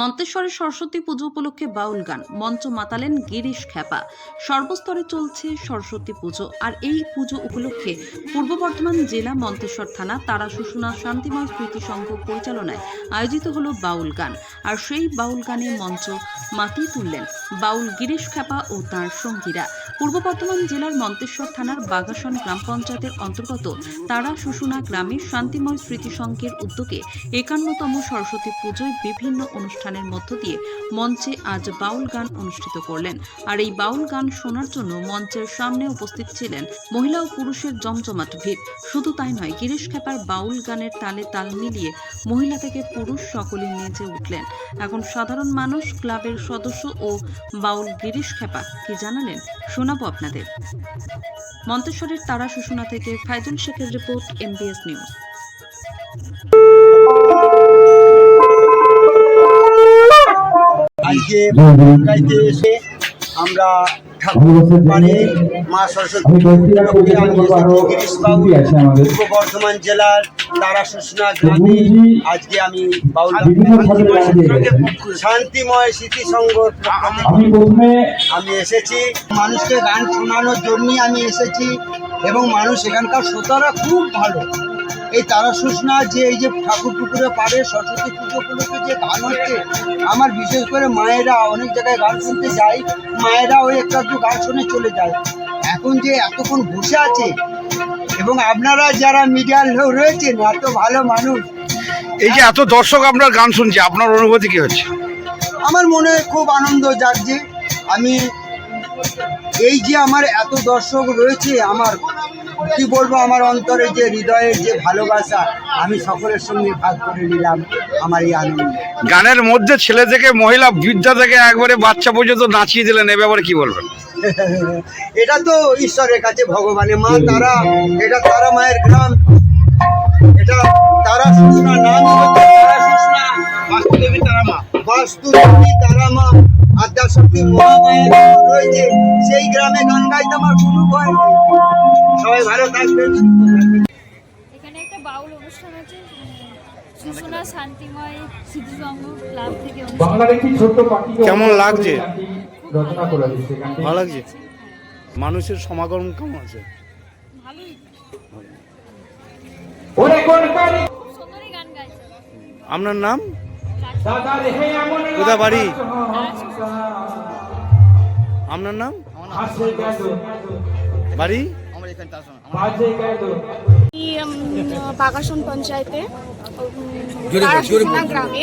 মন্তেশ্বরের সরস্বতী পুজো উপলক্ষে বাউল গান, মঞ্চ মাতালেন গিরিশ খ্যাপা। সর্বস্তরে চলছে সরস্বতী পুজো, আর এই পুজো উপলক্ষে পূর্ব বর্ধমান জেলা মন্তেশ্বর থানা তারা শুশুনা শান্তিময় স্মৃতি সংঘ পরিচালনায় আয়োজিত হলো বাউল গান, আর সেই বাউল গানে মঞ্চ মাতিয়ে তুললেন বাউল গিরিশ খ্যাপা ও তাঁর সঙ্গীরা। পূর্ব বর্ধমান জেলার মন্তেশ্বর থানার বাগাসন গ্রাম পঞ্চায়েতের অন্তর্গত তারা শুশুনা গ্রামে শান্তিময় স্মৃতি সংঘের উদ্যোগে একান্নতম সরস্বতী পুজোয় বিভিন্ন অনুষ্ঠানের মধ্য দিয়ে মঞ্চে আজ বাউল গান অনুষ্ঠিত করলেন। আর এই বাউল গান শোনার জন্য মঞ্চের সামনে উপস্থিত ছিলেন মহিলা ও পুরুষের জমজমাট ভিড়। শুধু তাই নয়, গিরিশ খ্যাপার বাউল গানের তালে তাল মিলিয়ে মহিলা থেকে পুরুষ সকলেই নেচে উঠলেন। এখন সাধারণ মানুষ, ক্লাবের সদস্য ও বাউল গিরিশ খেপা কি জানালেন, শোনাবো আপনাদের। মন্তেশ্বরের তারা শুশুনা থেকে ফাইজুল শেখের রিপোর্ট, এমবিএস নিউজ। আজকে গাইতে এসে আমরা ঠাকুর মানে মা সরস্বতী পূর্ব বর্ধমান জেলার তারা গ্রামে আজকে আমি বাউল শান্তিময় স্মৃতি আমি এসেছি। মানুষকে গান শোনানোর জন্যই আমি এসেছি এবং মানুষ এখানকার শ্রোতারা খুব ভালো। এই তারা সুষনা যে এই যে ঠাকুর পুকুরে পারে সরস্বতী পুজো উপলক্ষে যে গান হচ্ছে আমার বিশেষ করে মায়েরা অনেক জায়গায় গান শুনতে যায় মায়েরা ওই একটা একটু গান শুনে চলে যায়। এখন যে এতক্ষণ বসে আছে এবং আপনারা যারা মিডিয়ার লোক রয়েছেন এত ভালো মানুষ। এই যে এত দর্শক আপনার গান শুনছে আপনার অনুভূতি কি হচ্ছে? আমার মনে খুব আনন্দ জাগছে। আমি এই যে আমার এত দর্শক রয়েছে আমার কি বলব আমার অন্তরে যে হৃদয়ের যে ভালোবাসা আমি সকলের সঙ্গে ভাগ করে নিলাম আমার এই আনন্দ। গানের মধ্যে ছেলে থেকে মহিলা বৃদ্ধা থেকে একবারে বাচ্চা পর্যন্ত নাচিয়ে দিলেন এ ব্যাপারে কি বলবেন? এটা তো ঈশ্বরের কাছে ভগবানের মা তারা এটা তারা মায়ের গ্রাম। এটা তারা সুষনা নাম তারা সুষনা বাস্তুদেবী তারা মা। বাস্তুদেবী তারা মা। রয়েছে। সেই গ্রামে গান গাইতে আমার কোনো ভয় নেই। সবাই ভালো থাকবেন। এখানে একটা বাউল অনুষ্ঠান আছে সুষনা শান্তিময় স্মৃতিসংঘ ক্লাব থেকে বাংলার একটি ছোট্ট পাখি কেমন লাগছে? রচনা করে দিচ্ছে ভালো লাগছে? মানুষের সমাগম কেমন আছে? ভালোই। ওরে কোন কারি খুব সুন্দরই গান গাইছে। আপনার নাম? কোথা বাড়ি? আপনার নাম? বাড়ি? বাগাসন পঞ্চায়েতে গ্রামে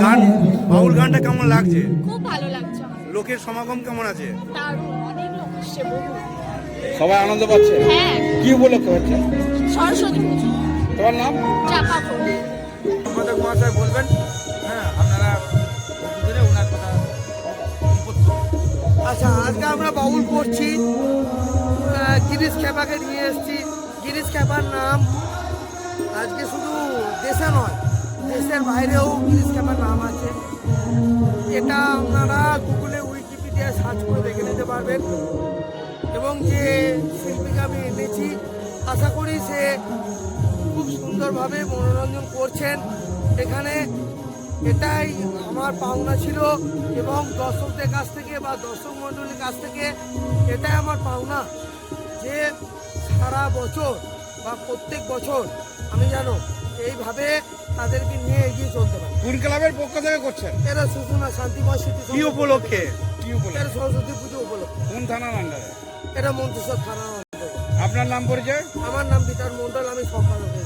গান বাউল গানটা কেমন লাগছে? খুব ভালো লাগছে লোকের সমাগম কেমন আছে? সবাই আনন্দ পাচ্ছে? হ্যাঁ। কি উপলক্ষে হচ্ছে? সরস্বতী পুজো। তোমার নাম? চাপা ফুল মহাশয় বলবেন হ্যাঁ আপনারা দুজনে ওনার কথা আচ্ছা আজকে আমরা বাউল করছি গিরিশ খ্যাপাকে নিয়ে এসেছি। গিরিশ খ্যাপার নাম আজকে শুধু দেশে নয় দেশের বাইরেও গিরিশ খ্যাপার নাম আছে। এটা আপনারা গুগলে উইকিপিডিয়া সার্চ করে দেখে নিতে পারবেন। এবং যে শিল্পীকে আমি এনেছি আশা করি সে খুব সুন্দরভাবে মনোরঞ্জন করছেন। এখানে এটাই আমার পাওনা ছিল এবং দর্শকদের কাছ থেকে বা দর্শক মণ্ডলীর কাছ থেকে এটাই আমার পাওনা যে সারা বছর বা প্রত্যেক বছর আমি জানো এইভাবে তাদেরকে নিয়ে এগিয়ে চলতে পারি। কোন ক্লাবের পক্ষ থেকে করছেন? এরা সুষমা শান্তিময় স্মৃতি কি উপলক্ষে? কি এরা উপলক্ষে সরস্বতী পুজো উপলক্ষে। কোন থানার আন্ডারে? এটা মন্ত্রিসর থানার অন্তর্গত। আপনার নাম পরিচয়? আমার নাম বিতার মন্ডল আমি সম্পাদক।